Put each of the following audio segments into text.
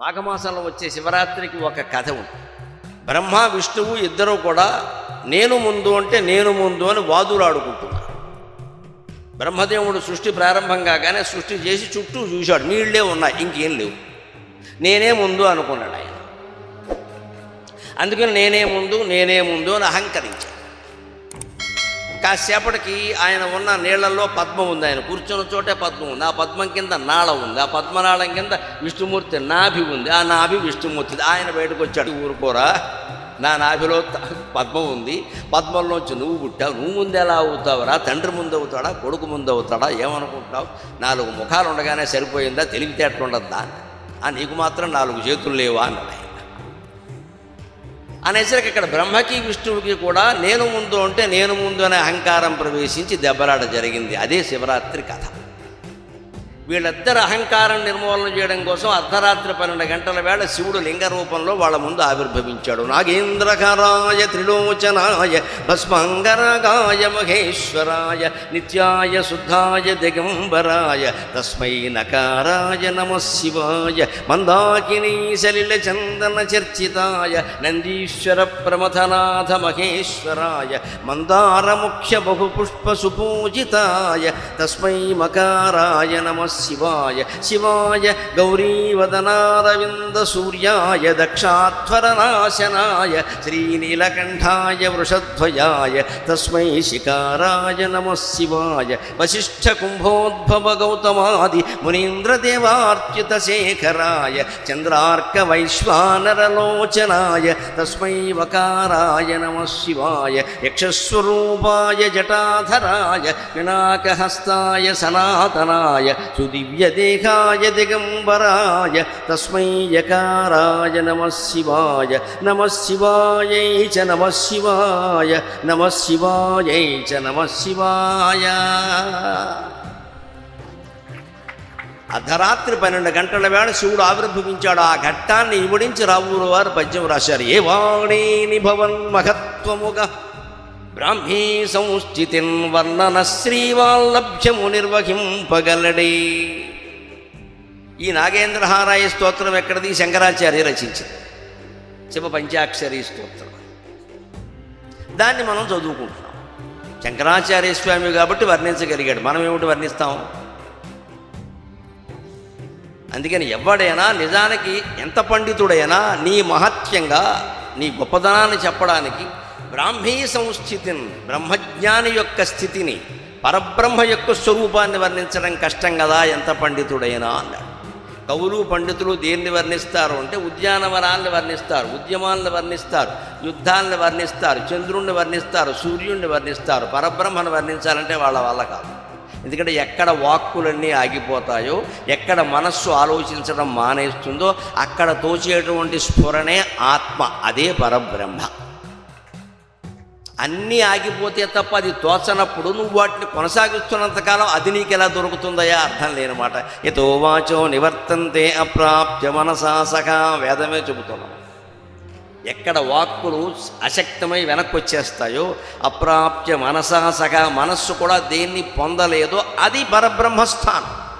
మాఘమాసంలో వచ్చే శివరాత్రికి ఒక కథ ఉంది. బ్రహ్మ విష్ణువు ఇద్దరూ కూడా నేను ముందు అంటే నేను ముందు అని వాదులాడుకుంటున్నారు బ్రహ్మదేవుడు సృష్టి ప్రారంభం కాగానే సృష్టి చేసి చుట్టూ చూశాడు. నీళ్ళే ఉన్నాయి ఇంకేం లేవు. నేనే ముందు అనుకున్నాడు ఆయన. అందుకని నేనే ముందు నేనే ముందు అని అహంకరించాడు. కాసేపటికి ఆయన ఉన్న నీళ్ళలో పద్మం ఉంది. ఆయన కూర్చున్న చోటే పద్మం ఉంది. ఆ పద్మం కింద నాళ ఉంది. ఆ పద్మనాళం కింద విష్ణుమూర్తి నాభి ఉంది. ఆ నాభి విష్ణుమూర్తి. ఆయన బయటకు వచ్చాడు. ఊరుకోరా నా నాభిలో పద్మం ఉంది. పద్మంలోంచి నువ్వు పుట్టావు. నువ్వు ముందు ఎలా అవుతావురా? తండ్రి ముందు అవుతాడా? కొడుకు ముందు అవుతాడా? ఏమనుకుంటున్నావు? నాలుగు ముఖాలు ఉండగానే సరిపోయిందా? తెలివితేటలు ఉండద్దా ఆ నీకు మాత్రం నాలుగు చేతులు లేవా? అన్నాడు అనేసరికి ఇక్కడ బ్రహ్మకి విష్ణువుకి కూడా నేను ముందు అంటే నేను ముందు అనే అహంకారం ప్రవేశించి దెబ్బలాట జరిగింది. అదే శివరాత్రి కథ. వీళ్ళిద్దరు అహంకారం నిర్మూలన చేయడం కోసం అర్ధరాత్రి పన్నెండు గంటల వేళ శివుడు లింగ రూపంలో వాళ్ళ ముందు ఆవిర్భవించాడు. నాగేంద్రకరాయ త్రిలోచనాయ భస్మంగరగాయ మహేశ్వరాయ నిత్యాయ శుద్ధాయ దిగంబరాయ తస్మై నకారాయ నమ శివాయ మందాకినీ సలిల చందన చర్చితాయ నందీశ్వర ప్రమథనాథ మహేశ్వరాయ మందార ముఖ్య బహుపుష్ప సుపూజితాయ తస్మై మకారాయ నమ శివాయ శివాయ గౌరీవదనారవింద సూర్యాయ దక్షాధ్వరనాశనాయ శ్రీనీలకంఠాయ వృషధ్వయాయ తస్మై శికారాయ నమ శివాయ వశిష్ఠ కుంభోద్భవ గౌతమాది మునీంద్రదేవార్చిత శేఖరాయ చంద్రార్క వైశ్వానరలోచనాయ తస్మై వకారాయ నమ శివాయ యక్షస్వరూపాయ జటాధరాయ పినాకహస్తాయ సనాతనాయ సుదివ్యదేహాయ దిగంబరాయ తస్మై యకారాయ నమ శివాయ నమ శివాయై చ నమ శివాయ నమ శివాయై చ నమ శివాయ అర్ధరాత్రి పన్నెండు గంటల వేళ శివుడు ఆవిర్భవించాడు. ఆ ఘట్టాన్ని ఇముడించి రావుల వారు పద్యం రాశారు. ఏ వాణీని భవన్ మహత్వముగా బ్రాహ్మీ సంస్థితిన్ వర్ణన శ్రీవాల్లభ్యము నిర్వహింపగలడే. ఈ నాగేంద్రహారాయ స్తోత్రం ఎక్కడిది? శంకరాచార్య రచించింది. శివ పంచాక్షరి స్తోత్రం. దాన్ని మనం చదువుకుంటున్నాం. శంకరాచార్య స్వామి కాబట్టి వర్ణించగలిగాడు. మనం ఏమిటి వర్ణిస్తాం? అందుకని ఎవడైనా నిజానికి ఎంత పండితుడైనా నీ మహత్యంగా నీ గొప్పదనాన్ని చెప్పడానికి బ్రాహ్మీ సంస్థితిని బ్రహ్మజ్ఞాని యొక్క స్థితిని పరబ్రహ్మ యొక్క స్వరూపాన్ని వర్ణించడం కష్టం కదా ఎంత పండితుడైనా అన్నాడు. కవులు పండితులు దేన్ని వర్ణిస్తారు అంటే ఉద్యానవనాల్ని వర్ణిస్తారు ఉద్యమాలను వర్ణిస్తారు యుద్ధాలను వర్ణిస్తారు చంద్రుణ్ణి వర్ణిస్తారు సూర్యుణ్ణి వర్ణిస్తారు పరబ్రహ్మను వర్ణించాలంటే వాళ్ళ వల్ల కాదు. ఎందుకంటే ఎక్కడ వాక్కులన్నీ ఆగిపోతాయో ఎక్కడ మనస్సు ఆలోచించడం మానేస్తుందో అక్కడ తోచేటువంటి స్ఫురణే ఆత్మ అదే పరబ్రహ్మ. అన్నీ ఆగిపోతే తప్ప అది తోచనప్పుడు నువ్వు వాటిని కొనసాగిస్తున్నంతకాలం అది నీకు ఎలా దొరుకుతుందయా అర్థం లేనమాట. ఎతో వాచో నివర్తంతే అప్రాప్య మనసాసక వేదమే చెబుతున్నాం. ఎక్కడ వాక్కులు అశక్తమై వెనక్కి వచ్చేస్తాయో అప్రాప్య మనసాసక మనస్సు కూడా దేన్ని పొందలేదో అది పరబ్రహ్మస్థానం.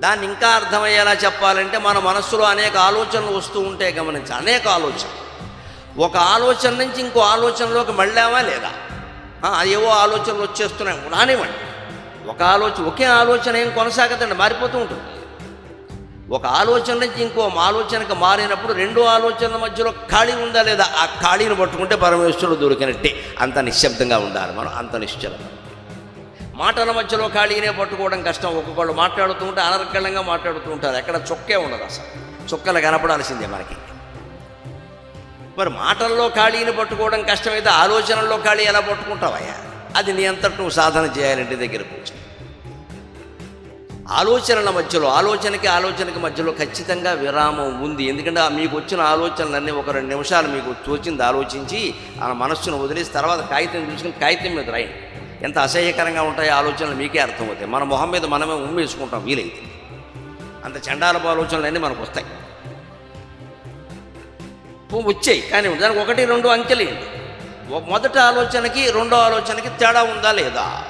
దాన్ని ఇంకా అర్థమయ్యేలా చెప్పాలంటే మన మనస్సులో అనేక ఆలోచనలు వస్తూ ఉంటే గమనించి. అనేక ఆలోచనలు. ఒక ఆలోచన నుంచి ఇంకో ఆలోచనలోకి మళ్ళావా లేదా? ఏవో ఆలోచనలు వచ్చేస్తున్నాయి. రానివ్వండి. ఒక ఆలోచన ఒకే ఆలోచన ఏం కొనసాగదండి మారిపోతూ ఉంటుంది. ఒక ఆలోచన నుంచి ఇంకో ఆలోచనకు మారినప్పుడు రెండు ఆలోచనల మధ్యలో ఖాళీ ఉందా లేదా? ఆ ఖాళీని పట్టుకుంటే పరమేశ్వరుడు దొరికినట్టే. అంత నిశ్శబ్దంగా ఉండాలి మనం అంత నిశ్చలం. మాటల మధ్యలో ఖాళీనే పట్టుకోవడం కష్టం. ఒక్కొక్కళ్ళు మాట్లాడుతూ ఉంటే అనర్గళంగా మాట్లాడుతూ ఉంటారు. ఎక్కడ చొక్కే ఉండదు అసలు. చొక్కలు కనపడాల్సిందే మనకి. మరి మాటల్లో ఖాళీని పట్టుకోవడం కష్టమైతే ఆలోచనల్లో ఖాళీ ఎలా పట్టుకుంటావయ్యా? అది నీ అంతటి నువ్వు సాధన చేయాలంటే దగ్గరకు వచ్చి ఆలోచనల మధ్యలో ఆలోచనకి ఆలోచనకి మధ్యలో ఖచ్చితంగా విరామం ఉంది. ఎందుకంటే ఆ మీకు వచ్చిన ఆలోచనలన్నీ ఒక రెండు నిమిషాలు మీకు తోచింది ఆలోచించి ఆ మనస్సును వదిలేసి తర్వాత కాగితం తీసుకుని కాగితం మీద రాయండి ఎంత అసహ్యకరంగా ఉంటాయో ఆలోచనలు మీకే అర్థమవుతాయి. మన మొహం మీద మనమే ఉమ్మేసుకుంటాం వీలైతే. అంత చండాలపు ఆలోచనలన్నీ మనకు వస్తాయి. వచ్చాయి. కానీ దానికి ఒకటి రెండు అంకెలేండి మొదటి ఆలోచనకి రెండో ఆలోచనకి తేడా ఉందా లేదా?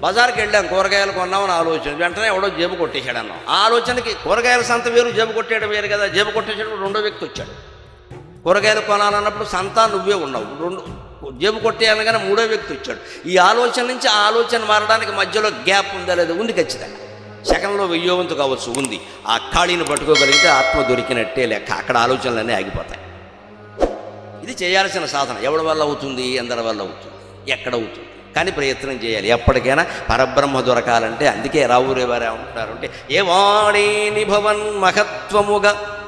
బజార్కి వెళ్ళాం కూరగాయలు కొన్నామని ఆలోచన. వెంటనే ఎవడో జేబు కొట్టేశాడు అన్నాం. ఆ ఆలోచనకి కూరగాయల సంత వేరు జేబు కొట్టేయడం వేరు కదా. జేబు కొట్టేసేటప్పుడు రెండో వ్యక్తి వచ్చాడు. కూరగాయలు కొనాలన్నప్పుడు సంత నువ్వే ఉన్నావు. రెండు జేబు కొట్టేయాలగానే మూడో వ్యక్తి వచ్చాడు. ఈ ఆలోచన నుంచి ఆ ఆలోచన మారడానికి మధ్యలో గ్యాప్ ఉందా లేదా? ఉంది ఖచ్చితంగా. సెకండ్లో వెయ్యోవంతు కావచ్చు ఉంది. ఆ ఖాళీని పట్టుకోగలిగితే ఆత్మ దొరికినట్టే లెక్క. అక్కడ ఆలోచనలన్నీ ఆగిపోతాయి. ఇది చేయాల్సిన సాధన. ఎవడి వల్ల అవుతుంది? ఎందరి వల్ల అవుతుంది. ఎక్కడ అవుతుంది? కానీ ప్రయత్నం చేయాలి. ఎప్పటికైనా పరబ్రహ్మ దొరకాలంటే అందుకే రావురేవారే ఉంటారు అంటే ఏ వాడే భవన్ మహత్వముగా?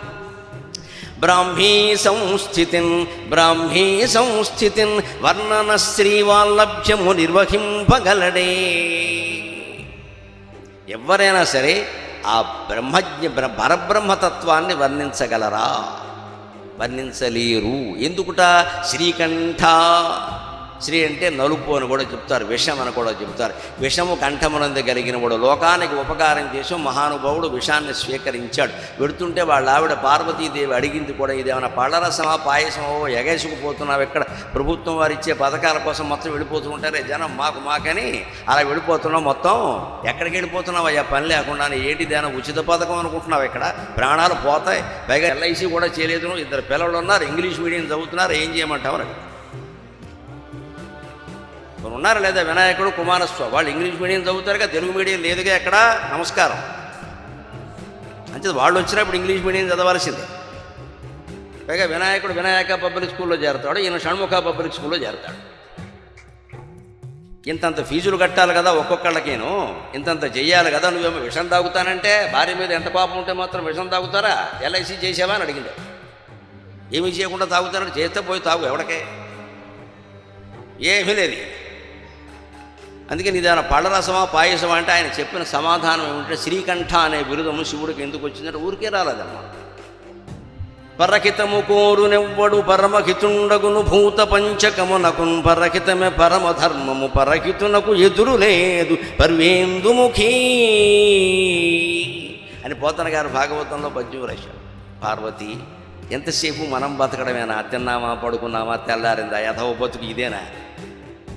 బ్రాహ్మీ సంస్థితిన్ బ్రాహ్మీ సంస్థితిన్ వర్ణన శ్రీవాల్లభ్యము నిర్వహింపగలడే. ఎవరైనా సరే ఆ బ్రహ్మజ్ఞ పరబ్రహ్మతత్వాన్ని వర్ణించగలరా? వర్ణించలేరు. ఎందుకుట? శ్రీకంఠ. శ్రీ అంటే నలుపు అని కూడా చెప్తారు విషం అని కూడా చెప్తారు. విషము కంఠమునందు కలిగిన వాడు లోకానికి ఉపకారం చేసి మహానుభావుడు విషాన్ని స్వీకరించాడు. పెడుతుంటే వాళ్ళ ఆవిడ పార్వతీదేవి అడిగింది కూడా ఇదేమైనా పళ్ళరసమా పాయసమో ఎగేసుకుపోతున్నావు ఇక్కడ? ప్రభుత్వం వారు ఇచ్చే పథకాల కోసం మొత్తం వెళ్ళిపోతుంటారే జనం మాకు మాకని అలా వెళ్ళిపోతున్నావు మొత్తం? ఎక్కడికి వెళ్ళిపోతున్నావు అయ్యా? పని లేకుండా ఏంటిదైనా ఉచిత పథకం అనుకుంటున్నావు ఇక్కడ? ప్రాణాలు పోతాయి. పైగా ఎల్ఐసి కూడా చేయలేదు. ఇద్దరు పిల్లలు ఉన్నారు ఇంగ్లీష్ మీడియం చదువుతున్నారు ఏం చేయమంటావు? అని మరి ఉన్నారు లేదా? వినాయకుడు కుమారస్వామి వాళ్ళు ఇంగ్లీష్ మీడియం చదువుతారుగా తెలుగు మీడియం లేదుగా ఎక్కడ? నమస్కారం. అంతే వాళ్ళు వచ్చినప్పుడు ఇంగ్లీష్ మీడియం చదవాల్సిందే. పైగా వినాయకుడు వినాయక పబ్లిక్ స్కూల్లో చేరతాడు ఈయన షణ్ముఖ పబ్లిక్ స్కూల్లో చేరతాడు. ఇంతంత ఫీజులు కట్టాలి కదా ఒక్కొక్కళ్ళకేను. ఇంతంత చెయ్యాలి కదా నువ్వేమో విషం తాగుతానంటే భార్య మీద ఎంత పాపం ఉంటే మాత్రం విషం తాగుతారా? ఎల్ఐసి చేసావా అని అడిగింది. ఏమీ చేయకుండా తాగుతారని చేస్తే పోయి తాగు ఎవడకే? ఏమీ లేదు. అందుకే నిదాన పళ్ళరసమా పాయసమా అంటే ఆయన చెప్పిన సమాధానం ఏమిటంటే శ్రీకంఠ అనే బిరుదము శివుడికి ఎందుకు వచ్చిందంటే ఊరికే రాలేదమ్మా పరకితము కోరునెవ్వడు పరమహితుండగును భూత పంచకమునకున్ పరకితమే పరమధర్మము పరకితునకు ఎదురు లేదు పర్వేందుముఖీ అని పోతన గారు భాగవతంలో పద్యం రాశారు. పార్వతి ఎంతసేపు మనం బతకడమేనా? తిన్నామా పడుకున్నామా? తెల్లారిందా? యథవ బతుకు ఇదేనా?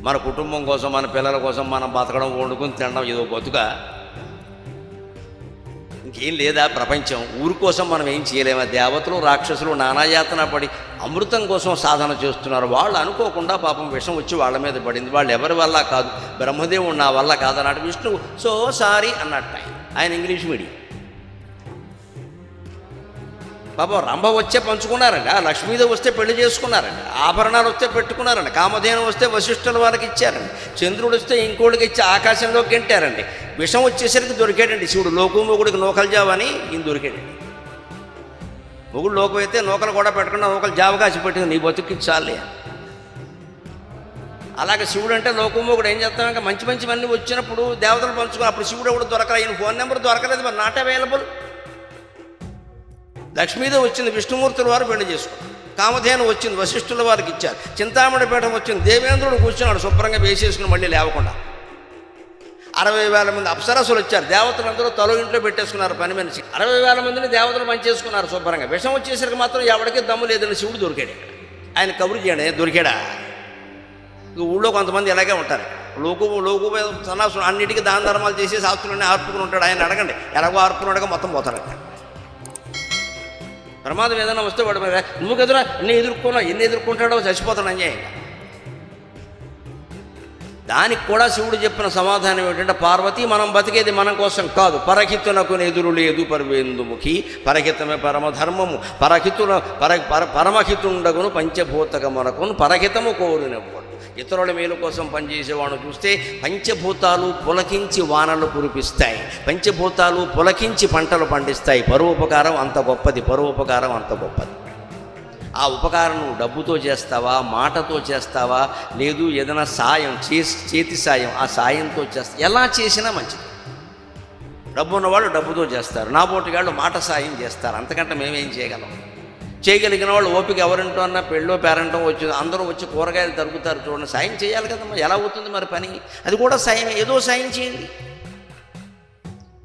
మన కుటుంబం కోసం మన పిల్లల కోసం మనం బతకడం వండుకుని తినడం ఏదో బతుక. ఇంకేం లేదా ప్రపంచం. ఊరి కోసం మనం ఏం చేయలేమా. దేవతలు రాక్షసులు నానాయాతన పడి అమృతం కోసం సాధన చేస్తున్నారు. వాళ్ళు అనుకోకుండా పాపం విషం వచ్చి వాళ్ళ మీద పడింది. వాళ్ళు ఎవరి వల్ల కాదు? బ్రహ్మదేవుడు నా వల్ల కాదన్నాడు. విష్ణువు సో సారీ అన్నట్టు ఆయన ఇంగ్లీష్ మీడియం. పాపం రంభ వచ్చే పంచుకున్నారండి. ఆ లక్ష్మీదేవి వస్తే పెళ్ళి చేసుకున్నారండి. ఆభరణాలు వస్తే పెట్టుకున్నారండి. కామధేనం వస్తే వశిష్ఠుల వారికి ఇచ్చారండి. చంద్రుడు వస్తే ఇంకోటికి ఇచ్చి ఆకాశంలోకి గెంటారండి. విషం వచ్చేసరికి దొరికాడండి. శివుడు లోకు మొగుడికి నూకలు జావని ఈయన దొరికాడండి మొగుడు లోకం అయితే నూకలు కూడా పెట్టకుండా నూకలు జావ పెట్టింది నీ బతుక్కి చాలే. అలాగే శివుడు అంటే లోకమోగుడు ఏం చేస్తాం? ఇంకా మంచి మంచివన్నీ వచ్చినప్పుడు దేవతలు పంచుకుని అప్పుడు శివుడు కూడా దొరకలేదు ఈయన ఫోన్ నెంబర్ దొరకలేదు మరి. Not available. లక్ష్మీదేవి వచ్చింది విష్ణుమూర్తుల వారు పెళ్ళి చేసుకున్నారు. కామధేను వచ్చింది వశిష్ఠుల వారికి ఇచ్చారు. చింతామణి పీఠం వచ్చింది దేవేంద్రుడు కూర్చున్నాడు శుభ్రంగా వేసేసుకుని మళ్ళీ లేవకుండా. అరవై వేల మంది అప్సరసులు వచ్చారు. దేవతలందరూ తలో ఇంట్లో పెట్టేసుకున్నారు పని మనిషి. అరవై వేల మందిని దేవతలు పనిచేసుకున్నారు శుభ్రంగా. విషం వచ్చేసరికి మాత్రం ఎవరికీ దమ్ము లేదని శివుడు దొరికాడు ఆయన కబురు చేయండి దొరికాడా? ఊళ్ళో కొంతమంది ఇలాగే ఉంటారు. లోకు లోకు సన్నాసులు అన్నిటికీ దాన ధర్మాలు చేసి శాస్త్రులన్నీ ఆర్పుకుని ఉంటాడు. ఆయన అడగండి ఎలాగో ఆర్పుకున్నాడుగా మొత్తం పోతాడు ప్రమాదం ఏదైనా వస్తే వాడు మరి నువ్వు కదరా ఎన్ని ఎదుర్కొన్నా ఎన్ని ఎదుర్కొంటాడో చచ్చిపోతాడు అన్యాయంగా దానికి కూడా శివుడు చెప్పిన సమాధానం ఏంటంటే పార్వతి మనం బతికేది మనం కోసం కాదు. పరహితునకు ఎదురు లేదు పరవేందుముఖి పరహితమే పరమధర్మము. పరహితుల పర పర పరమహితుండగును పంచభూతకమునకును పరహితము కోరునెవ్వడు. ఇతరుల మేలు కోసం పనిచేసేవాడు చూస్తే పంచభూతాలు పులకించి వానలు కురిపిస్తాయి. పంచభూతాలు పులకించి పంటలు పండిస్తాయి. పరోపకారం అంత గొప్పది పరోపకారం అంత గొప్పది. ఆ ఉపకారం నువ్వు డబ్బుతో చేస్తావా మాటతో చేస్తావా లేదు ఏదైనా సాయం చేసి చేతి సాయం ఆ సాయంతో చేస్తా ఎలా చేసినా మంచిది. డబ్బు ఉన్నవాళ్ళు డబ్బుతో చేస్తారు నా వాళ్ళు మాట సాయం చేస్తారు అంతకంటే మేమేం చేయగలం? చేయగలిగిన వాళ్ళు ఓపిక ఎవరింటో అన్న పెళ్ళో పేరంటో వచ్చి అందరూ వచ్చి కూరగాయలు తరుగుతారు చూడండి. సాయం చేయాలి కదమ్మా. ఎలా అవుతుంది మరి పని? అది కూడా సాయం ఏదో సాయం చేయండి.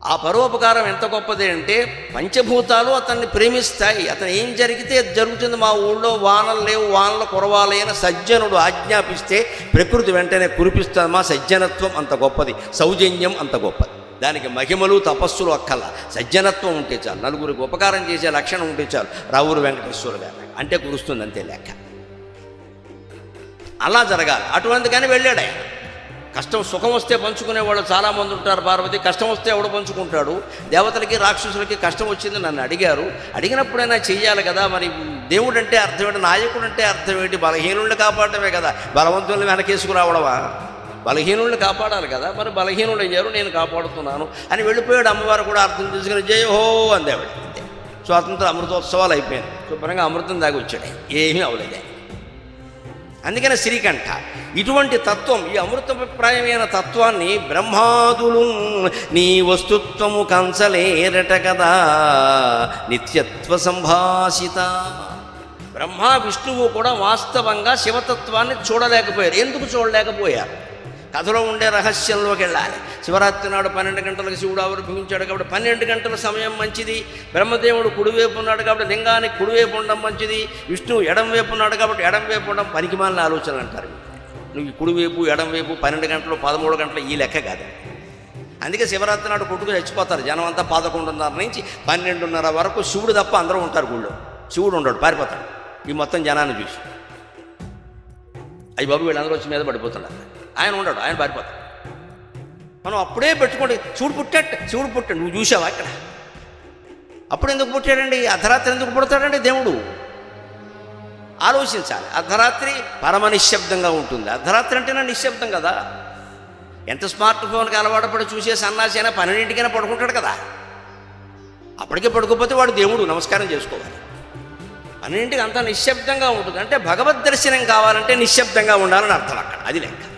ఆ పరోపకారం ఎంత గొప్పది అంటే పంచభూతాలు అతన్ని ప్రేమిస్తాయి. అతను ఏం జరిగితే జరుగుతుంది. మా ఊళ్ళో వానలు లేవు వానలు కురవాలైన సజ్జనుడు ఆజ్ఞాపిస్తే ప్రకృతి వెంటనే కురిపిస్తుంది. మా సజ్జనత్వం అంత గొప్పది. సౌజన్యం అంత గొప్పది. దానికి మహిమలు తపస్సులు అక్కల సజ్జనత్వం ఉంటే చాలు. నలుగురికి ఉపకారం చేసే లక్షణం ఉంటే చాలు. రావురు వెంకటేశ్వర గారు అంటే కురుస్తుంది అంతే లెక్క. అలా జరగాలి. అటువంటిగానే వెళ్ళాడు ఆయన. కష్టం సుఖం వస్తే పంచుకునేవాళ్ళు చాలామంది ఉంటారు పార్వతి. కష్టం వస్తే ఎవడు పంచుకుంటాడు? దేవతలకి రాక్షసులకి కష్టం వచ్చింది నన్ను అడిగారు. అడిగినప్పుడైనా చెయ్యాలి కదా. మరి దేవుడు అంటే అర్థం ఏంటి నాయకుడు అంటే అర్థం ఏంటి బలహీనుల్ని కాపాడటమే కదా. బలవంతుల్ని వెనకేసుకురావడమా? బలహీనుల్ని కాపాడాలి కదా. మరి బలహీనులు అయ్యారు నేను కాపాడుతున్నాను అని వెళ్ళిపోయాడు అమ్మవారు కూడా అర్థం చేసుకుని జయహో అందేవాడు. అంతే. స్వాతంత్ర అమృతోత్సవాలు అయిపోయాయి శుభ్రంగా అమృతం దాగి వచ్చాడు. ఏమీ అవలేదు అందుకనే అందుకని శ్రీకంఠ ఇటువంటి తత్వం ఈ అమృతప్రాయమైన తత్వాన్ని బ్రహ్మాదులు నీ వస్తుత్వము కంచలేరట కదా. నిత్యత్వ సంభాషిత. బ్రహ్మ విష్ణువు కూడా వాస్తవంగా శివతత్వాన్ని చూడలేకపోయారు. ఎందుకు చూడలేకపోయారు? కథలో ఉండే రహస్యంలోకి వెళ్ళాలి. శివరాత్రి నాడు పన్నెండు గంటలకు శివుడు ఆవిర్భవించాడు కాబట్టి పన్నెండు గంటల సమయం మంచిది. బ్రహ్మదేవుడు కుడివైపు ఉన్నాడు కాబట్టి లింగానికి కుడివైపు ఉండడం మంచిది. విష్ణువు ఎడంవైపు ఉన్నాడు కాబట్టి ఎడంవైపు ఉండడం పనికిమాలిన ఆలోచనలు అంటారు. నువ్వు కుడివైపు ఎడంవైపు పన్నెండు గంటలు పదమూడు గంటలు ఈ లెక్క కాదు. అందుకే శివరాత్రి నాడు కొట్టుకు చచ్చిపోతారు. జనం అంతా పదకొండున్నర నుంచి పన్నెండున్నర వరకు శివుడు తప్ప అందరూ ఉంటారు గుళ్ళో. శివుడు ఉండడు పారిపోతాడు. ఈ మొత్తం జనాన్ని చూసి. అయ్యి బాబు వీళ్ళందరూ వచ్చి మీద పడిపోతున్నారు. ఆయన ఉండడు ఆయన పారిపోతాడు. మనం అప్పుడే పెట్టుకోండి శివుడు పుట్టాడు శివుడు పుట్టాడు. నువ్వు చూసావా అక్కడ అప్పుడు ఎందుకు పుట్టాడండి? అర్ధరాత్రి ఎందుకు పుడతాడండి దేవుడు? ఆలోచించాలి. అర్ధరాత్రి పరమ నిశ్శబ్దంగా ఉంటుంది. అర్ధరాత్రి అంటేనే నిశ్శబ్దం కదా. ఎంత స్మార్ట్ ఫోన్కి అలవాటు పడి చూసే సన్నాసి అయినా పన్నెండింటికైనా పడుకుంటాడు కదా. అప్పటికే పడుకోపోతే వాడు దేవుడు నమస్కారం చేసుకోవాలి. పన్నెండింటికి అంతా నిశ్శబ్దంగా ఉంటుంది. అంటే భగవద్ దర్శనం కావాలంటే నిశ్శబ్దంగా ఉండాలని అర్థం అక్కడ. అది లెక్క.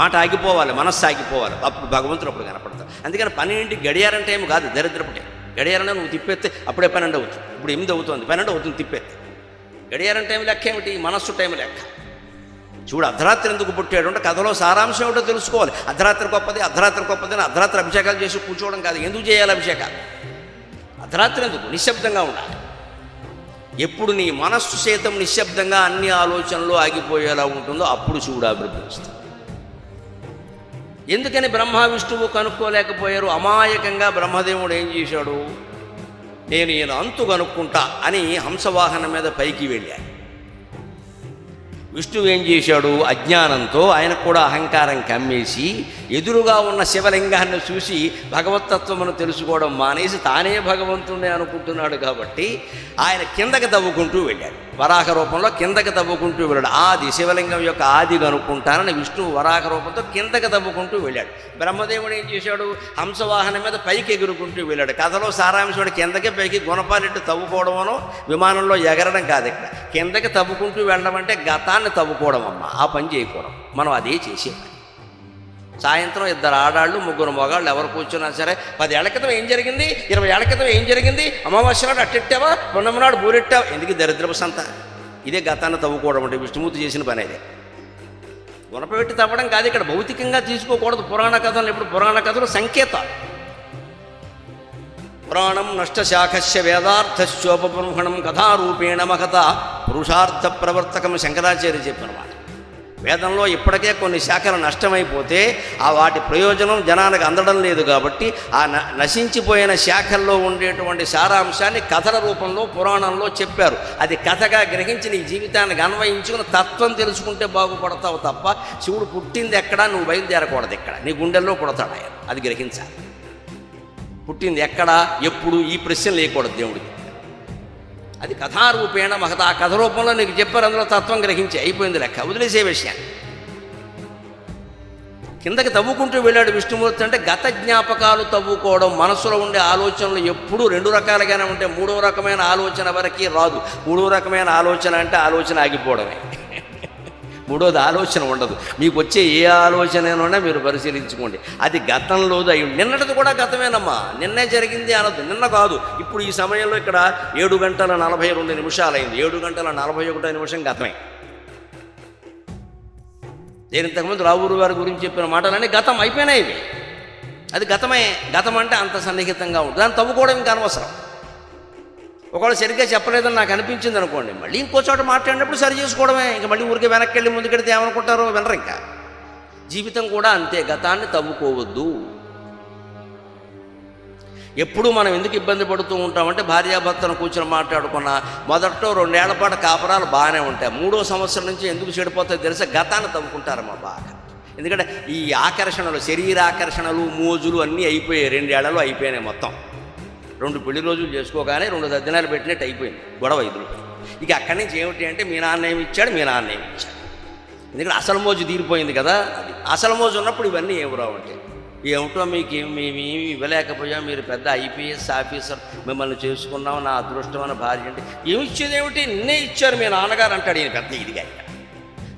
మాట ఆగిపోవాలి మనస్సు ఆగిపోవాలి. అప్పుడు భగవంతుడు అప్పుడు కనపడతాడు. అందుకని పన్నెండింటికి గడియారం టైం కాదు దరిద్రపటే గడియారంలో నువ్వు తిప్పేస్తే అప్పుడే పన్నెండు అవుతుంది. ఇప్పుడు ఎనిమిది అవుతుంది పన్నెండు అవుతుంది తిప్పేస్తే. గడియారం టైం లెక్క ఏమిటి? మనస్సు టైం లెక్క. చూడు అర్ధరాత్రి ఎందుకు పుట్టాడు అంటే కథలో సారాంశం ఏమిటో తెలుసుకోవాలి. అర్ధరాత్రి గొప్పది అర్ధరాత్రి గొప్పది అని అర్ధరాత్రి అభిషేకాలు చేసి కూర్చోవడం కాదు. ఎందుకు చేయాలి అభిషేకాలు? అర్ధరాత్రి ఎందుకు? నిశ్శబ్దంగా ఉండాలి. ఎప్పుడు నీ మనస్సు సైతం నిశ్శబ్దంగా అన్ని ఆలోచనలు ఆగిపోయేలా ఉంటుందో అప్పుడు శివుడు ఆవిర్భవిస్తాడు ఎందుకని బ్రహ్మ విష్ణువు కనుక్కోలేకపోయారు? అమాయకంగా బ్రహ్మదేవుడు ఏం చేశాడు? నేను ఈయన అంతు కనుక్కుంటా అని హంసవాహనం మీద పైకి వెళ్ళాడు. విష్ణువు ఏం చేశాడు? అజ్ఞానంతో ఆయనకు కూడా అహంకారం కమ్మేసి ఎదురుగా ఉన్న శివలింగాన్ని చూసి భగవతత్వమును తెలుసుకోవడం మానేసి తానే భగవంతుడే అనుకుంటున్నాడు కాబట్టి ఆయన కిందకి తవ్వుకుంటూ వెళ్ళాడు. వరాహ రూపంలో కిందకి తవ్వుకుంటూ వెళ్ళాడు. ఆది శివలింగం యొక్క ఆది కనుక్కుంటానని విష్ణువు వరాహ రూపంతో కిందకి తవ్వుకుంటూ వెళ్ళాడు. బ్రహ్మదేవుడు ఏం చేశాడు? హంసవాహనం మీద పైకి ఎగురుకుంటూ వెళ్ళాడు. కథలో సారాంశుడు కిందకి పైకి గుణపాలెట్టు తవ్వుకోవడమనో విమానంలో ఎగరడం కాదు ఇక్కడ. కిందకి తవ్వుకుంటూ వెళ్ళడం అంటే గతాన్ని తవ్వుకోవడం అమ్మ. ఆ పని చేయకూడదు. మనం అదే చేసే సాయంత్రం ఇద్దరు ఆడాళ్ళు ముగ్గురు మొగాళ్ళు ఎవరు కూర్చున్నా సరే పది ఏళ్ళ క్రితం ఏం జరిగింది? ఇరవై ఏళ్ళ క్రితం ఏం జరిగింది? అమావాస్య నాడు అట్టెట్టావా? పున్నమ నాడు బూరెట్టావా? ఎందుకు దరిద్రపు సంత? ఇదే గతాన్ని తవ్వుకోవడం అంటే విష్ణుమూర్తి చేసిన పని అదే. గుణపెట్టి తవ్వడం కాదు ఇక్కడ భౌతికంగా తీసుకోకూడదు. పురాణ కథలు ఇప్పుడు పురాణ కథలు సంకేతాలు పురాణం నష్టశాఖస్య వేదార్థశోపబ్రహ్మణం కథారూపేణ మహత పురుషార్థ ప్రవర్తకం శంకరాచార్య చెప్పిన మాట. వేదంలో ఇప్పటికే కొన్ని శాఖలు నష్టమైపోతే ఆ వాటి ప్రయోజనం జనానికి అందడం లేదు కాబట్టి ఆ న నశించిపోయిన శాఖల్లో ఉండేటువంటి సారాంశాన్ని కథల రూపంలో పురాణంలో చెప్పారు. అది కథగా గ్రహించి నీ జీవితానికి అన్వయించుకుని తత్వం తెలుసుకుంటే బాగుపడతావు తప్ప శివుడు పుట్టింది ఎక్కడా నువ్వు బయలుదేరకూడదు ఎక్కడ నీ గుండెల్లో కొడతాడు ఆయన. అది గ్రహించాలి. పుట్టింది ఎక్కడ ఎప్పుడు ఈ ప్రశ్న లేకూడదు దేవుడికి. అది కథారూపేణ మహత ఆ కథ రూపంలో నీకు చెప్పారు అందులో తత్వం గ్రహించి అయిపోయింది లెక్క. వదిలేసే విషయం. కిందకి తవ్వుకుంటూ వెళ్ళాడు విష్ణుమూర్తి అంటే గత జ్ఞాపకాలు తవ్వుకోవడం మనసులో ఉండే ఆలోచనలు ఎప్పుడూ రెండు రకాలుగానే ఉంటే మూడో రకమైన ఆలోచన వరకు రాదు. మూడో రకమైన ఆలోచన అంటే ఆలోచన ఆగిపోవడమే. మూడోది ఆలోచన ఉండదు. మీకు వచ్చే ఏ ఆలోచనైనా మీరు పరిశీలించుకోండి. అది గతంలోది అయి నిన్నటిది కూడా గతమేనమ్మా. నిన్నే జరిగింది అనదు నిన్న కాదు. ఇప్పుడు ఈ సమయంలో ఇక్కడ ఏడు గంటల నలభై రెండు నిమిషాలైంది. ఏడు గంటల నలభై ఒకటో నిమిషం గతమే. నేను ఇంతకుముందు రావురు గారి గురించి చెప్పిన మాటలన్నీ గతం అయిపోయినాయి అది గతమే. గతం అంటే అంత సన్నిహితంగా ఉంటుంది దాన్ని తవ్వుకోవడం ఇంకా అనవసరం. ఒకవేళ సరిగ్గా చెప్పలేదని నాకు అనిపించింది అనుకోండి మళ్ళీ ఇంకో చోట మాట్లాడినప్పుడు సరి చేసుకోవడమే. ఇంకా మళ్ళీ ఊరికి వెనక్కి వెళ్ళి ముందుకెడితే ఏమనుకుంటారో వినరు ఇంకా. జీవితం కూడా అంతే గతాన్ని తవ్వుకోవద్దు. ఎప్పుడు మనం ఎందుకు ఇబ్బంది పడుతూ ఉంటామంటే భార్యాభర్తను కూర్చొని మాట్లాడుకున్న మొదట్లో రెండేళ్ళ పాటు కాపురాలు బాగానే ఉంటాయి. మూడో సంవత్సరం నుంచి ఎందుకు చెడిపోతాయో తెలిసే? గతాన్ని తవ్వుకుంటారమ్మా బాగా. ఎందుకంటే ఈ ఆకర్షణలు శరీర ఆకర్షణలు మోజులు అన్నీ అయిపోయాయి. రెండేళ్ళలో అయిపోయినాయి మొత్తం. రెండు పెళ్ళి రోజులు చేసుకోగానే రెండు దద్దనాలు పెట్టినట్టు అయిపోయింది గొడవ ఇద్దరు. ఇక అక్కడి నుంచి ఏమిటి అంటే మీ నాన్న ఏమి ఇచ్చాడు మీ నాన్న ఏమి ఇచ్చాడు. ఎందుకంటే అసలు మోజు తీరిపోయింది కదా అది. అసలు మోజు ఉన్నప్పుడు ఇవన్నీ ఏమి రావు అంటే ఏమిటో మీకు ఏం- ఇవ్వలేకపోయా ఇవ్వలేకపోయాం మీరు పెద్ద ఐపీఎస్ ఆఫీసర్ మిమ్మల్ని చేసుకున్నాం నా అదృష్టమైన భార్య అంటే ఏమి ఇచ్చేది ఏమిటి? నిన్నే ఇచ్చారు మీ నాన్నగారు అంటాడు ఈయన పెద్ద ఇదిగా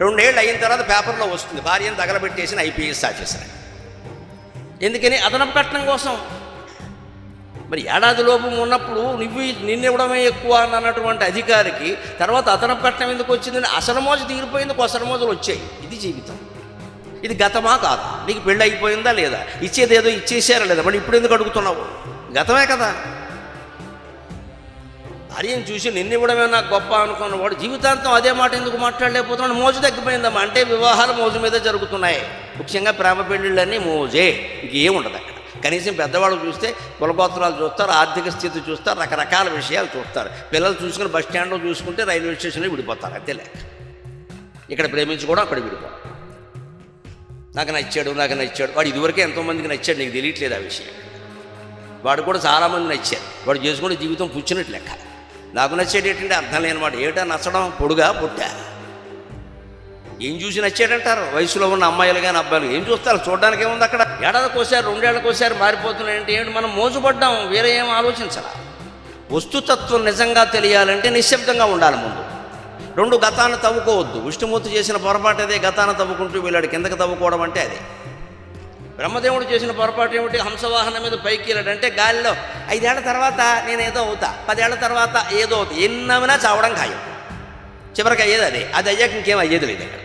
రెండేళ్ళు అయిన తర్వాత పేపర్లో వస్తుంది భార్యను తగలబెట్టేసిన ఐపీఎస్ ఆఫీసర్. ఎందుకని? అదనపు కట్నం కోసం. మరి ఏడాది లోపం ఉన్నప్పుడు నువ్వు నిన్నివ్వడమే ఎక్కువ అని అన్నటువంటి అధికారికి తర్వాత అతను కట్నం ఎందుకు వచ్చిందని అసలు మోజు తీరిపోయింది కొసల మోజులు వచ్చాయి. ఇది జీవితం. ఇది గతమా కాదు. నీకు పెళ్ళి అయిపోయిందా లేదా? ఇచ్చేది ఏదో ఇచ్చేసారా లేదా? మరి ఇప్పుడు ఎందుకు అడుగుతున్నావు? గతమే కదా. భార్యను చూసి నిన్నివ్వడమే నాకు గొప్ప అనుకున్నవాడు జీవితాంతం అదే మాట ఎందుకు మాట్లాడలేకపోతున్నాడు? మోజు తగ్గిపోయిందమ్మా. అంటే వివాహాలు మోజు మీద జరుగుతున్నాయి. ముఖ్యంగా ప్రేమ పెళ్ళిళ్ళన్నీ మోజే. ఇంకేం ఉండదు అక్కడ. కనీసం పెద్దవాళ్ళు చూస్తే కులగోత్రాలు చూస్తారు ఆర్థిక స్థితి చూస్తారు రకరకాల విషయాలు చూస్తారు. పిల్లలు చూసుకుని బస్ స్టాండ్లో చూసుకుంటే రైల్వే స్టేషన్లో విడిపోతారు అంతే లేక ఇక్కడ ప్రేమించుకోవడం అక్కడ విడిపోవడం నాకు నచ్చాడు నాకు నచ్చాడు. వాడు ఇదివరకే ఎంతోమందికి నచ్చాడు నీకు తెలియట్లేదు ఆ విషయం. వాడు కూడా చాలామంది నచ్చారు. వాడు చేసుకునే జీవితం పుచ్చినట్లు లెక్క. నాకు నచ్చేటటువంటి ఏంటంటే అర్థం లేని వాడు ఏటా నచ్చడం పొడుగా పుట్టా. ఏం చూసి నచ్చాడంటారు? వయసులో ఉన్న అమ్మాయిలు కానీ అబ్బాయిలు ఏం చూస్తారు? చూడడానికి ఏముంది అక్కడ? ఏడాదికోసారి రెండేళ్ళకోసారి రెండేళ్ళకి మారిపోతున్నాయి అంటే ఏంటి? మనం మోసపడ్డాం వేరే ఏం ఆలోచించాల. వస్తుతత్వం నిజంగా తెలియాలంటే నిశ్శబ్దంగా ఉండాలి ముందు. రెండు గతాన్ని తవ్వుకోవద్దు. విష్ణుమూర్తి చేసిన పొరపాటు అదే గతాన్ని తవ్వుకుంటూ వెళ్ళాడు. కిందకి తవ్వుకోవడం అంటే అదే. బ్రహ్మదేవుడు చేసిన పొరపాటు ఏమిటి? హంసవాహనం మీద పైకి వెళ్ళాడంటే గాలిలో ఐదేళ్ళ తర్వాత నేను ఏదో అవుతా పదేళ్ళ తర్వాత ఏదో అవుతా. ఎన్నమైనా చావడం ఖాయం. చివరికి అయ్యేది అదే. అది అయ్యాక ఇంకేం అయ్యేది లేదు అక్కడ.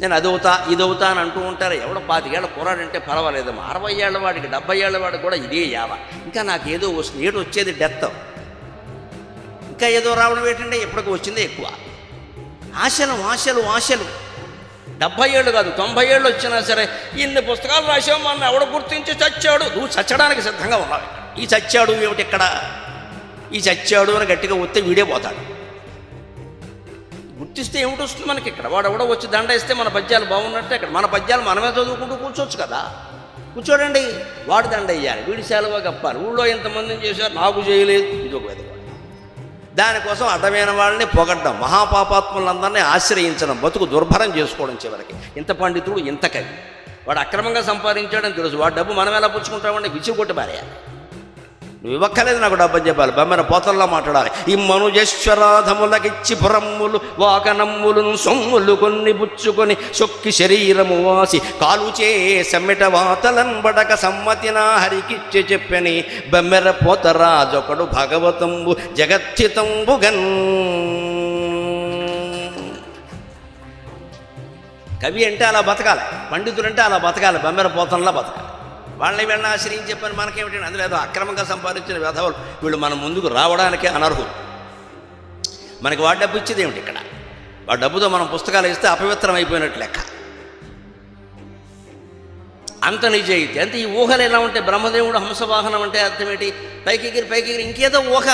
నేను అదవుతా ఇదవుతా ఇది అని అంటూ ఉంటారు. ఎవడో పాతికేళ్ళ పోరాడంటే పర్వాలేదమ్మా అరవై ఏళ్ళ వాడికి డెబ్బై ఏళ్ళ వాడికి కూడా ఇదే యావ. ఇంకా నాకు ఏదో వస్తుంది ఏడు వచ్చేది డెత్. ఇంకా ఏదో రావడం ఏంటంటే ఎప్పటికి వచ్చిందే ఎక్కువ. ఆశలు ఆశలు ఆశలు. డెబ్భై ఏళ్ళు కాదు తొంభై ఏళ్ళు వచ్చినా సరే ఇన్ని పుస్తకాలు రాసావు మన ఎవడ గుర్తించి చచ్చాడు. నువ్వు చచ్చడానికి సిద్ధంగా ఉన్నావు ఈ చచ్చాడు ఏమిటి ఇక్కడ? ఈ చచ్చాడు అని గట్టిగా వస్తే వీడే పోతాడు. గుర్తిస్తే ఏమిటి వస్తుంది మనకి ఇక్కడ? వాడు ఎవడో వచ్చి దండ ఇస్తే మన పద్యాలు బాగున్నట్టే ఇక్కడ. మన పద్యాలు మనమే చదువుకుంటూ కూర్చోవచ్చు కదా? కూర్చోడండి. వాడు దండ వేయాలి. వీడి సెలవు గప్పాలి. ఊళ్ళో ఎంతమందిని చేశారు. నాకు చేయలేదు. ఇది ఒక విధంగా దానికోసం అడ్డమైన వాళ్ళని పొగడ్డం మహాపాపాత్ములందరినీ ఆశ్రయించడం బతుకు దుర్భరం చేసుకోవడం చివరికి. ఇంత పండితుడు ఇంత కవి. వాడు అక్రమంగా సంపాదించాడని తెలుసు. వాడు డబ్బు మనం ఎలా పుచ్చుకుంటామంటే విసిరి కొట్టి పారేయాలి. నువ్వు ఇవ్వక్కలేదు నాకు డబ్బని చెప్పాలి. బొమ్మన పోతల్లో మాట్లాడాలి. ఈ మనుజశ్వరాధములకిచ్చి పురమ్ములు వాకనమ్ములను సొమ్ములు కొన్ని బుచ్చుకొని సొక్కి శరీరము వాసి కాలుచే సెమ్మెట వాతలన్ బడక సమ్మతినా హరికిచ్చి చెప్పని బెమ్మెర పోతరాజొకడు భగవతంబు జగచ్చితంబుగన్ కవి అంటే అలా బతకాలి. పండితులంటే అలా బతకాలి. బెమ్మెర పోతంలా బతకాలి. వాళ్ళని వెళ్ళిన ఆశ్రయించి చెప్పని మనకేమిటండి? అందులో ఏదో అక్రమంగా సంపాదించిన వ్యధవులు వీళ్ళు మన ముందుకు రావడానికే అనర్హులు. మనకి వాడి డబ్బు ఇచ్చేది ఏమిటి ఇక్కడ? వాడి డబ్బుతో మనం పుస్తకాలు ఇస్తే అపవిత్రం అయిపోయినట్టు లెక్క. అంత నిజాయితీ. అంటే ఈ ఊహలు ఎలా ఉంటే బ్రహ్మదేవుడు హంసవాహనం అంటే అర్థం ఏంటి? పైకి ఎగిరి పైకి ఎగిరి ఇంకేదో ఊహ.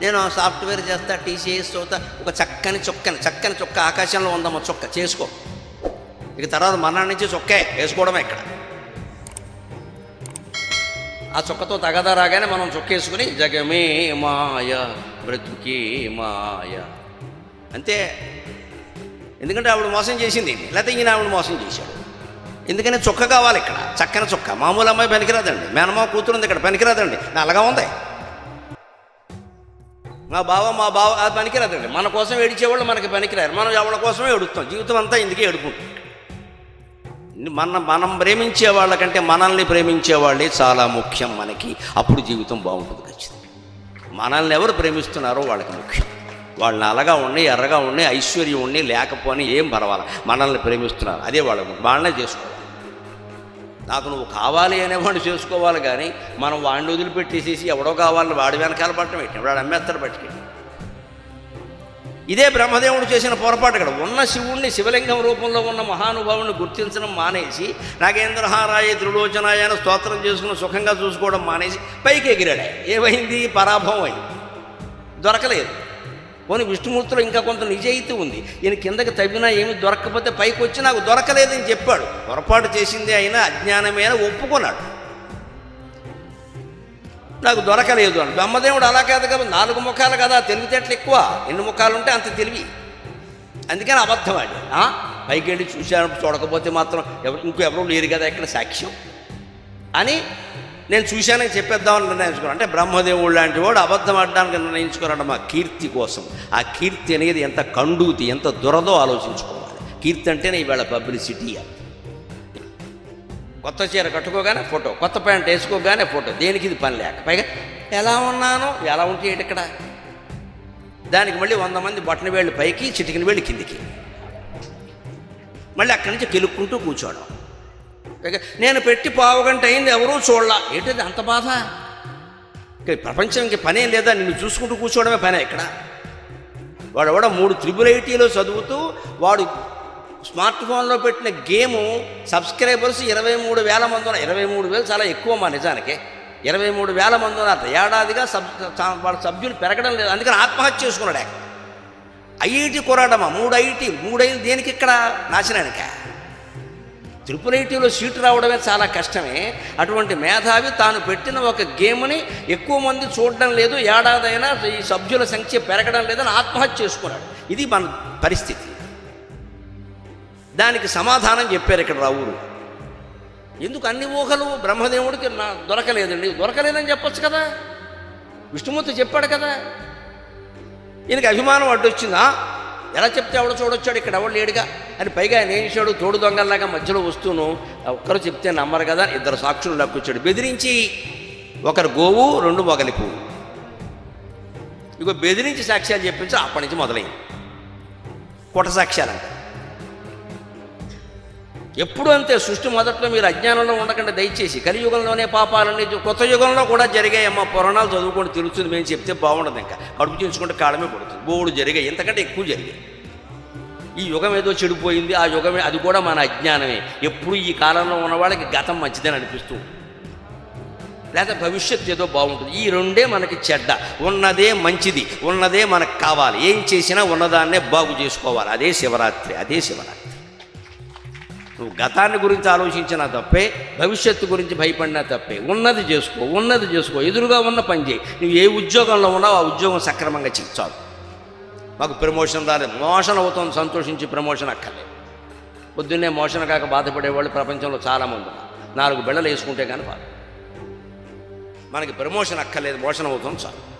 నేను సాఫ్ట్వేర్ చేస్తా టీసీఎస్ చదువుతా ఒక చక్కని చొక్కని చక్కని చొక్క ఆకాశంలో ఉందమ్మ చొక్క. చేసుకో. ఇక తర్వాత మరణాన్నించి నుంచి చొక్కే వేసుకోవడమే ఇక్కడ. ఆ చొక్కతో తగదా రాగానే మనం చుక్కేసుకుని జగమే మాయ బ్రతుకే మాయ. అంతే. ఎందుకంటే ఆవిడ మోసం చేసింది లేకపోతే ఈయన ఆవిడ మోసం చేశాడు. ఎందుకని చుక్క కావాలి ఇక్కడ? చక్కని చొక్క. మామూలు అమ్మాయి పనికిరాదండి. మేనమా కూతురుంది ఇక్కడ. పనికిరాదండి. నల్లగా ఉంది. మా బావ మా బావ అది పనికిరాదండి. మన కోసం ఏడిచేవాళ్ళు మనకి పనికిరారు. మనం ఎవరి కోసమే ఏడుస్తాం. జీవితం అంతా ఇందుకే ఏడుకుంటాం మన మనం ప్రేమించే వాళ్ళకంటే మనల్ని ప్రేమించే వాళ్ళే చాలా ముఖ్యం మనకి. అప్పుడు జీవితం బాగుంటుంది ఖచ్చితంగా. మనల్ని ఎవరు ప్రేమిస్తున్నారో వాళ్ళకి ముఖ్యం. వాళ్ళని అలగా ఉండి ఎర్రగా ఉండి ఐశ్వర్యం ఉండి లేకపోని ఏం పర్వాలే. మనల్ని ప్రేమిస్తున్నారు. అదే వాళ్ళకు వాళ్ళనే చేసుకోవాలి. నాకు నువ్వు కావాలి అనేవాడిని చేసుకోవాలి కానీ మనం వాడిని వదిలిపెట్టేసేసి ఎవడో కావాలని వాడి వెనకాల పట్టడం పెట్టిన వాడు అమ్మేస్తారు పట్టుకెళ్ళి ఇదే బ్రహ్మదేవుడు చేసిన పొరపాటు ఇక్కడ. ఉన్న శివుణ్ణి శివలింగం రూపంలో ఉన్న మహానుభావుని గుర్తించడం మానేసి నాగేంద్రహారాయ త్రిలోచనాయన స్తోత్రం చేసుకుని సుఖంగా చూసుకోవడం మానేసి పైకి ఎగిరాడు. ఏమైంది? పరాభవం అయింది. దొరకలేదు. పోనీ విష్ణుమూర్తిలో ఇంకా కొంత నిజాయితీ ఉంది. ఈయన కిందకి తవ్వినా ఏమి దొరకకపోతే పైకి వచ్చి నాకు దొరకలేదని చెప్పాడు. పొరపాటు చేసింది అయినా అజ్ఞానమైన ఒప్పుకున్నాడు. నాకు దొరకలేదు అని. బ్రహ్మదేవుడు అలా కాదు కదా నాలుగు ముఖాలు కదా తెలివితేటలు ఎక్కువ. ఎన్ని ముఖాలు ఉంటే అంత తెలివి. అందుకని అబద్ధం అండి పైకి వెళ్ళి చూశాను చూడకపోతే మాత్రం ఎవరు ఇంకో లేరు కదా ఇక్కడ సాక్ష్యం? అని నేను చూశానని చెప్పేద్దామని నిర్ణయించుకున్నాను. అంటే బ్రహ్మదేవుడు లాంటి వాడు అబద్ధం ఆడడానికి నిర్ణయించుకున్నాడు మా కీర్తి కోసం. ఆ కీర్తి అనేది ఎంత కండూతి ఎంత దురదో ఆలోచించుకోవాలి. కీర్తి అంటేనే ఈవేళ పబ్లిసిటీ. అని కొత్త చీర కట్టుకోగానే ఫోటో కొత్త ప్యాంట్ వేసుకోగానే ఫోటో. దేనికి ఇది పని లేక? పైగా ఎలా ఉన్నాను ఎలా ఉంటే ఇక్కడ? దానికి మళ్ళీ వంద మంది బట్టని వేళ్ళు పైకి చిటికిన వేళ్ళు కిందికి. మళ్ళీ అక్కడి నుంచి కెలుక్కుంటూ కూర్చోవడం. పైగా నేను పెట్టి పావుగంట అయింది ఎవరూ చూడలా. ఏంటది అంత బాధ? ఇక ప్రపంచం ఇంక పనేం లేదా? నిన్ను చూసుకుంటూ కూర్చోవడమే పనే ఇక్కడ. వాడు కూడా మూడు త్రిబుల్ ఐటీలో చదువుతూ వాడు స్మార్ట్ ఫోన్లో పెట్టిన గేము సబ్స్క్రైబర్స్ ఇరవై మూడు వేల మంది ఉన్నారు. ఇరవై మూడు వేలు చాలా ఎక్కువ మా నిజానికి. ఇరవై మూడు వేల మంది ఉన్నారు. ఏడాదిగా సబ్ వాళ్ళ సభ్యులు పెరగడం లేదు. అందుకని ఆత్మహత్య చేసుకున్నాడు ఐఐటి కొరాడమా మూడు ఐటీ మూడు ఐదు దేనికి ఇక్కడ నాశనానిక? త్రిపుల్ ఐటీలో సీటు రావడమే చాలా కష్టమే. అటువంటి మేధావి తాను పెట్టిన ఒక గేమ్ని ఎక్కువ మంది చూడడం లేదు. ఏడాదైనా ఈ సభ్యుల సంఖ్య పెరగడం లేదని ఆత్మహత్య చేసుకున్నాడు. ఇది మన పరిస్థితి. దానికి సమాధానం చెప్పారు ఇక్కడ రావురు ఎందుకు అన్ని ఊహలు బ్రహ్మదేవుడికి నా దొరకలేదండి. దొరకలేదని చెప్పొచ్చు కదా? విష్ణుమూర్తి చెప్పాడు కదా? ఈయనకి అభిమానం అడ్డొచ్చిందా ఎలా చెప్తే ఎవడు చూడొచ్చాడు ఇక్కడ ఎవడు లేడుగా? అని పైగా ఆయన ఏం చేశాడు? తోడు దొంగల్లాగా మధ్యలో వస్తూను ఒక్కరు చెప్తే నమ్మరు కదా ఇద్దరు సాక్షులు లక్కొచ్చాడు. బెదిరించి ఒకరు గోవు రెండు మొగలి పువ్వు. ఇగో బెదిరించి సాక్ష్యాలు చెప్పించి అప్పటి నుంచి మొదలైంది. కుట సాక్ష్యాలంట. ఎప్పుడు అంతే సృష్టి మొదట్లో మీరు అజ్ఞానంలో ఉండకుండా దయచేసి. కలియుగంలోనే పాపాలన్నీ కొత్త యుగంలో కూడా జరిగాయమ్మా పురాణాలు చదువుకొని తెలుస్తుంది మేము చెప్తే బాగుండదు ఇంకా. కడుపు చేయించుకుంటే కాడమే పడుతుంది. బోడు జరిగాయి ఎంతకంటే ఎక్కువ జరిగాయి. ఈ యుగం ఏదో చెడిపోయింది ఆ యుగమే అది కూడా మన అజ్ఞానమే. ఎప్పుడు ఈ కాలంలో ఉన్న వాళ్ళకి గతం మంచిదని అనిపిస్తూ లేదా భవిష్యత్తు ఏదో బాగుంటుంది. ఈ రెండే మనకి చెడ్డ. ఉన్నదే మంచిది ఉన్నదే మనకు కావాలి. ఏం చేసినా ఉన్నదాన్నే బాగు చేసుకోవాలి. అదే శివరాత్రి అదే శివరాత్రి. నువ్వు గతాన్ని గురించి ఆలోచించినా తప్పే భవిష్యత్తు గురించి భయపడినా తప్పే. ఉన్నది చేసుకో ఉన్నది చేసుకో ఎదురుగా ఉన్న పని చేయి. నువ్వు ఏ ఉద్యోగంలో ఉన్నావు ఆ ఉద్యోగం సక్రమంగా చెయ్యి చాలు. మాకు ప్రమోషన్ రాలేదు. మోషన్ అవుతుంది సంతోషించి ప్రమోషన్ అక్కర్లేదు. పొద్దున్నే మోషన్ కాక బాధపడేవాళ్ళు ప్రపంచంలో చాలామంది నాలుగు బిళ్ళలు వేసుకుంటే కానీ బాధ. మనకి ప్రమోషన్ అక్కర్లేదు మోషన్ అవుతుంది చాలు.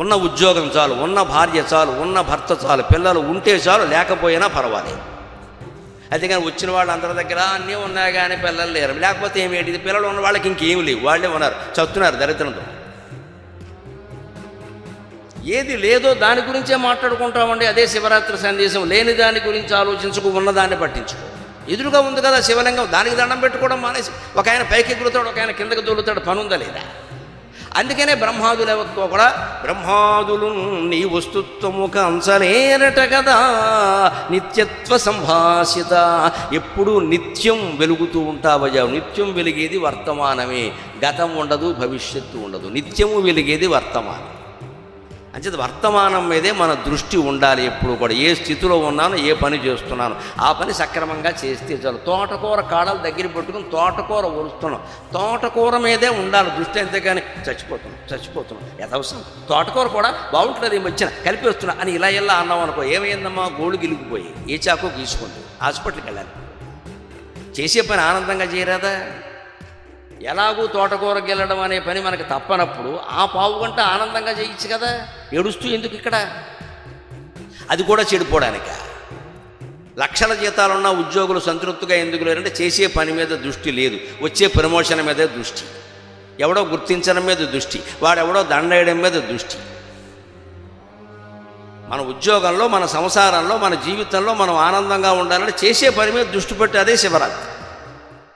ఉన్న ఉద్యోగం చాలు ఉన్న భార్య చాలు ఉన్న భర్త చాలు పిల్లలు ఉంటే చాలు లేకపోయినా పర్వాలేదు. అంతేగాని కానీ వచ్చిన వాళ్ళు అందరి దగ్గర అన్నీ ఉన్నాయి కానీ పిల్లలు లేరు. లేకపోతే ఏమేంటిది పిల్లలు ఉన్న వాళ్ళకి ఇంకేం లేవు. వాళ్ళే ఉన్నారు. చస్తున్నారు దరిద్రంతో. ఏది లేదో దాని గురించే మాట్లాడుకుంటామండి. అదే శివరాత్రి సందేశం. లేని దాని గురించి ఆలోచించుకు ఉన్నదాన్ని పట్టించుకో. ఎదురుగా ఉంది కదా శివలింగం. దానికి దండం పెట్టుకోవడం మానేసి ఒక ఆయన పైకి ఎగురుతాడు ఒక ఆయన కిందకి దొరుకుతాడు పనుందా ఉందా లేదా? అందుకనే బ్రహ్మాదులెవక్కో కూడా బ్రహ్మాదులు నీ వస్తుత్వము అంశలేరట కదా నిత్యత్వ సంభాషిత. ఎప్పుడూ నిత్యం వెలుగుతూ ఉంటావయ్యావు నిత్యం వెలిగేది వర్తమానమే. గతం ఉండదు భవిష్యత్తు ఉండదు. నిత్యము వెలిగేది వర్తమానం. అంచేత వర్తమానం మీదే మన దృష్టి ఉండాలి ఎప్పుడు కూడా. ఏ స్థితిలో ఉన్నానో ఏ పని చేస్తున్నాను. ఆ పని సక్రమంగా చేస్తే చాలు. తోటకూర కాడలు దగ్గర పెట్టుకుని తోటకూర ఒలుస్తున్నాం. తోటకూర మీదే ఉండాలి దృష్టి అంతేగాని చచ్చిపోతున్నాం చచ్చిపోతున్నాం. యథవసరం. తోటకూర కూడా బాగుంటుంది ఈ మధ్యన కలిపేస్తున్నా అని ఇలా ఇలా అన్నాం అనుకో ఏమైందమ్మా? గోళ్ళు గిలిగిపోయి ఏ చాకు గీసుకుంది హాస్పిటల్కి వెళ్ళాలి. చేసే పని ఆనందంగా చేయరాదా? ఎలాగూ తోటకూర గెలడం అనే పని మనకు తప్పనప్పుడు ఆ పావు గంట ఆనందంగా చేయొచ్చు కదా. ఏడుస్తూ ఎందుకు ఇక్కడ? అది కూడా చెడిపోవడానిక. లక్షల జీతాలున్న ఉద్యోగులు సంతృప్తిగా ఎందుకు లేరంటే చేసే పని మీద దృష్టి లేదు. వచ్చే ప్రమోషన్ మీదే దృష్టి. ఎవడో గుర్తించడం మీద దృష్టి. వాడెవడో దండేయడం మీద దృష్టి. మన ఉద్యోగంలో మన సంసారంలో మన జీవితంలో మనం ఆనందంగా ఉండాలంటే చేసే పని మీద దృష్టి పెట్టి అదే శివరాత్రి.